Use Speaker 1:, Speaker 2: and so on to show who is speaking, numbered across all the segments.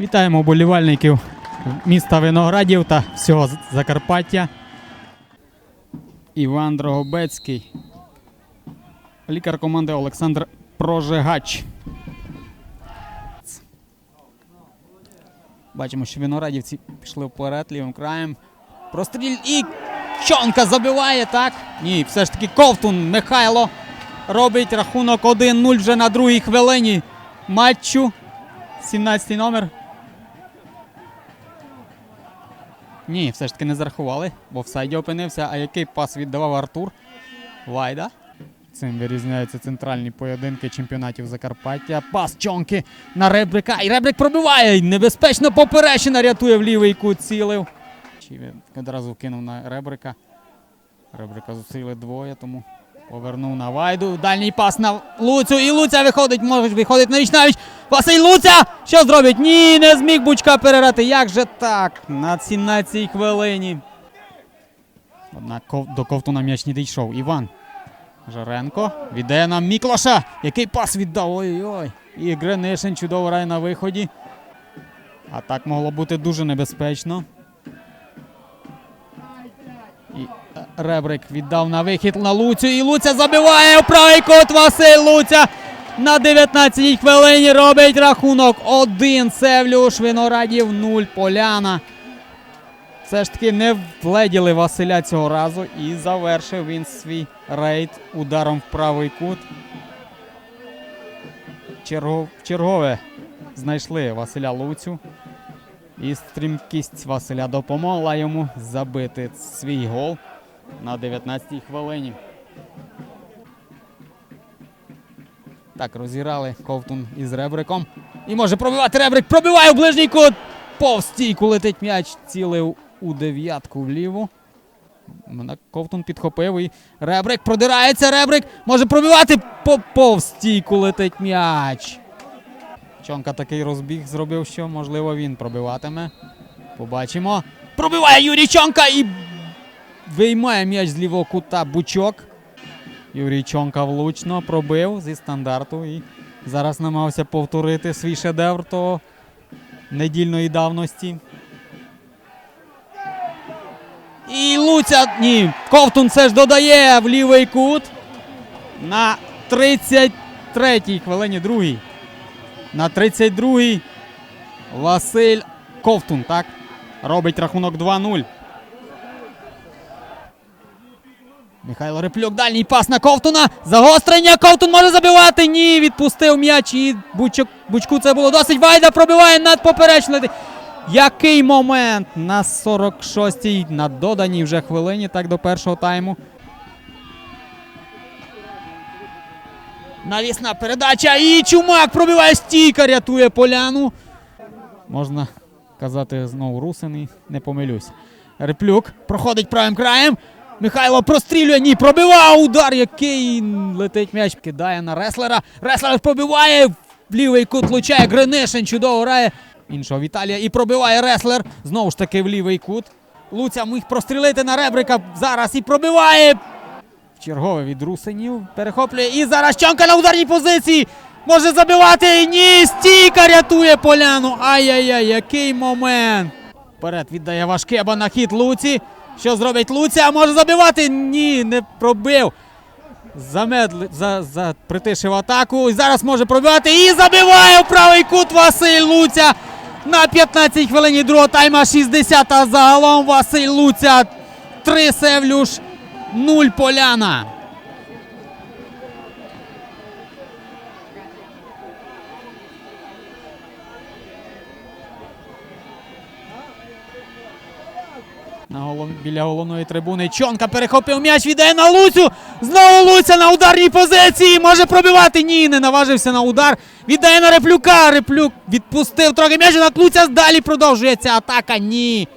Speaker 1: Вітаємо болівальників міста Виноградів та всього Закарпаття. Іван Дрогобецький. Лікар команди Олександр Прожигач. Бачимо, що виноградівці пішли вперед лівим краєм. Простріль і Чонка забиває, так? Ні, все ж таки Ковтун Михайло робить рахунок 1-0 вже на другій хвилині матчу. 17 номер. Ні, все ж таки не зарахували. бо В сайді опинився. А який пас віддавав Артур? Вайда. Цим вирізняються центральні поєдинки чемпіонатів Закарпаття. Пас Чонки на Ребрика. І Ребрик пробиває. Небезпечно поперечина рятує в лівий кут цілив. Чи він одразу кинув на Ребрика. Ребрика зустріли двоє, тому повернув на Вайду. Дальній пас на Луцю. І Луця виходить. Може виходить на Вічнавіч. Василь Луця! Що зробить? Ні, не зміг Бучка перерати. Як же так? На 17-й хвилині. Однак до ковтуна м'яч не дійшов. Іван. Жаренко віддає нам Міклаша. Який пас віддав? Ой-ой. І Гринишин чудово грає на виході. А так могло бути дуже небезпечно. Ребрик віддав на вихід на Луцю. І Луця забиває у правий кут Василь Луця. На 19-й хвилині робить рахунок 1. Севлюш Виноградів 0. Поляна. Все ж таки не вледіли Василя цього разу і завершив він свій рейд ударом в правий кут. Чергов... Чергове знайшли Василя Луцю. І стрімкість Василя допомогла йому забити свій гол на 19-й хвилині. Так, розіграли Ковтун із Ребриком. І може пробивати Ребрик. Пробиває у ближній кут. Повз стійку летить м'яч, цілив у дев'ятку вліву. Ковтун підхопив і Ребрик продирається. Ребрик може пробивати. По повз стійку летить м'яч. Чонка такий розбіг зробив, що можливо він пробиватиме. Побачимо. Пробиває Юрій Чонка і виймає м'яч з лівого кута Бучок. Юрій Чонка влучно пробив зі стандарту і зараз намагався повторити свій шедевр того недільної давності. І Луця. Ні. Ковтун все ж додає в лівий кут. На 33-й хвилині другій. На 32-й Василь Ковтун, так? Робить рахунок 2-0. Михайло Реплюк, дальній пас на Ковтуна. Загострення. Ковтун може забивати. Ні, відпустив м'яч. І Бучок, Бучку це було досить. Вайда пробиває над поперечною. Який момент на 46-й, на доданій вже хвилині, так до першого тайму. Навісна передача. І Чумак пробиває стійка, рятує поляну. Можна казати знову русиний, не помилюсь. Реплюк проходить правим краєм. Михайло прострілює. Ні, пробиває удар, який летить м'яч. Кидає на реслера. Реслер пробиває. В лівий кут влучає. Гринишин чудово грає. Іншого Віталія. І пробиває реслер. Знову ж таки в лівий кут. Луця міг прострілити на ребрика. Зараз і пробиває. Чергове від русинів. Перехоплює. І зараз Чонка на ударній позиції. Може забивати. Ні, стійка рятує поляну. Ай-яй-яй, який момент. Вперед віддає Вашкеба на хід Луці. Що зробить Луця? Може забивати? Ні, не пробив. Замедли, за, за, притишив атаку. І зараз може пробивати. І забиває в правий кут Василь Луця. На 15 хвилині другого тайма 60 а загалом Василь Луця. 3 Севлюш, 0 Поляна. На голов... Біля головної трибуни Чонка перехопив м'яч, віддає на Луцю. Знову Луця на ударній позиції. Може пробивати. Ні, не наважився на удар. Віддає на Реплюка. Реплюк відпустив трохи м'яч. На Луця далі продовжується атака. Ні.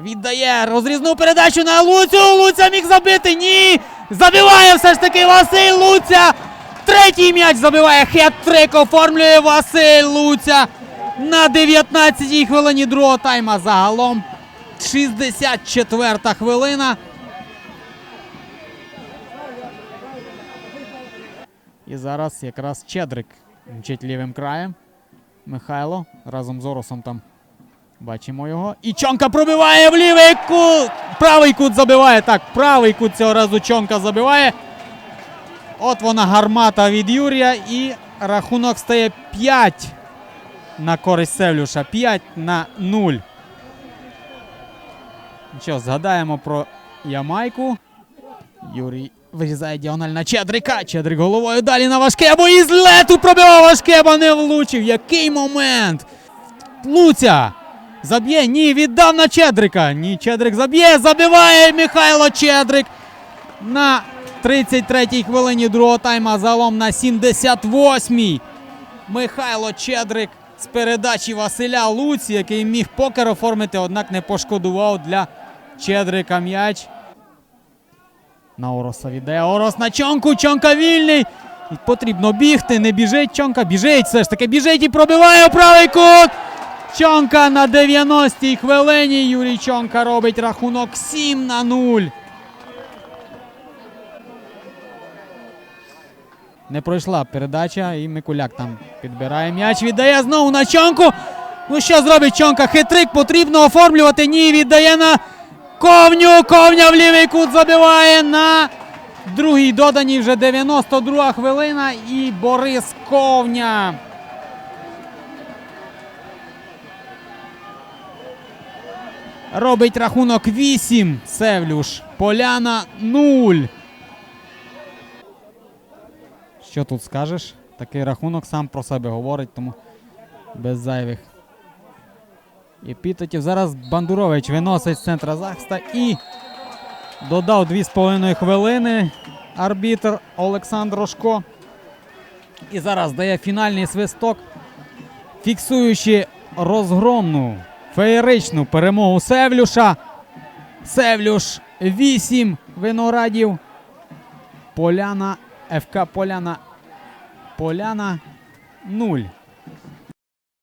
Speaker 1: Віддає розрізну передачу на Луцю. Луця міг забити. Ні. Забиває все ж таки Василь Луця. Третій м'яч забиває. Хет-трик оформлює Василь Луця. На 19-й хвилині другого тайма загалом 64 хвилина. І зараз якраз Чедрик мчить лівим краєм. Михайло разом з Оросом там бачимо його. І Чонка пробиває в лівий кут. Правий кут забиває. Так, правий кут цього разу Чонка забиває. От вона гармата від Юрія. І рахунок стає 5 на користь Севлюша. 5 на 0. Що, згадаємо про Ямайку. Юрій вирізає діагональ на Чедрика. Чедрик головою далі на Вашкебу. І з лету пробивав Вашкеба, не влучив. Який момент! Луця! Заб'є, ні, віддав на Чедрика. Ні, Чедрик заб'є, забиває Михайло Чедрик на 33-й хвилині другого тайма. Загалом на 78-й. Михайло Чедрик з передачі Василя Луці, який міг покер оформити, однак не пошкодував для Чедрика м'яч. На Ороса віддає. Орос на Чонку. Чонка вільний. Потрібно бігти. Не біжить Чонка. Біжить все ж таки. Біжить і пробиває у правий кут. Чонка на 90-й хвилині. Юрій Чонка робить рахунок 7 на 0. Не пройшла передача, і Микуляк там підбирає м'яч. Віддає знову на Чонку. Ну що зробить Чонка? Хитрик потрібно оформлювати. Ні, віддає на Ковню. Ковня в лівий кут забиває на другій доданій вже 92 хвилина. І Борис Ковня. Робить рахунок 8. Севлюш. Поляна 0. Що тут скажеш? Такий рахунок сам про себе говорить, тому без зайвих епітетів. Зараз Бандурович виносить з центра захиста і додав 2,5 хвилини арбітр Олександр Рожко. І зараз дає фінальний свисток, фіксуючи розгромну феєричну перемогу Севлюша. Севлюш 8 виноградів. Поляна ФК Поляна. Поляна 0.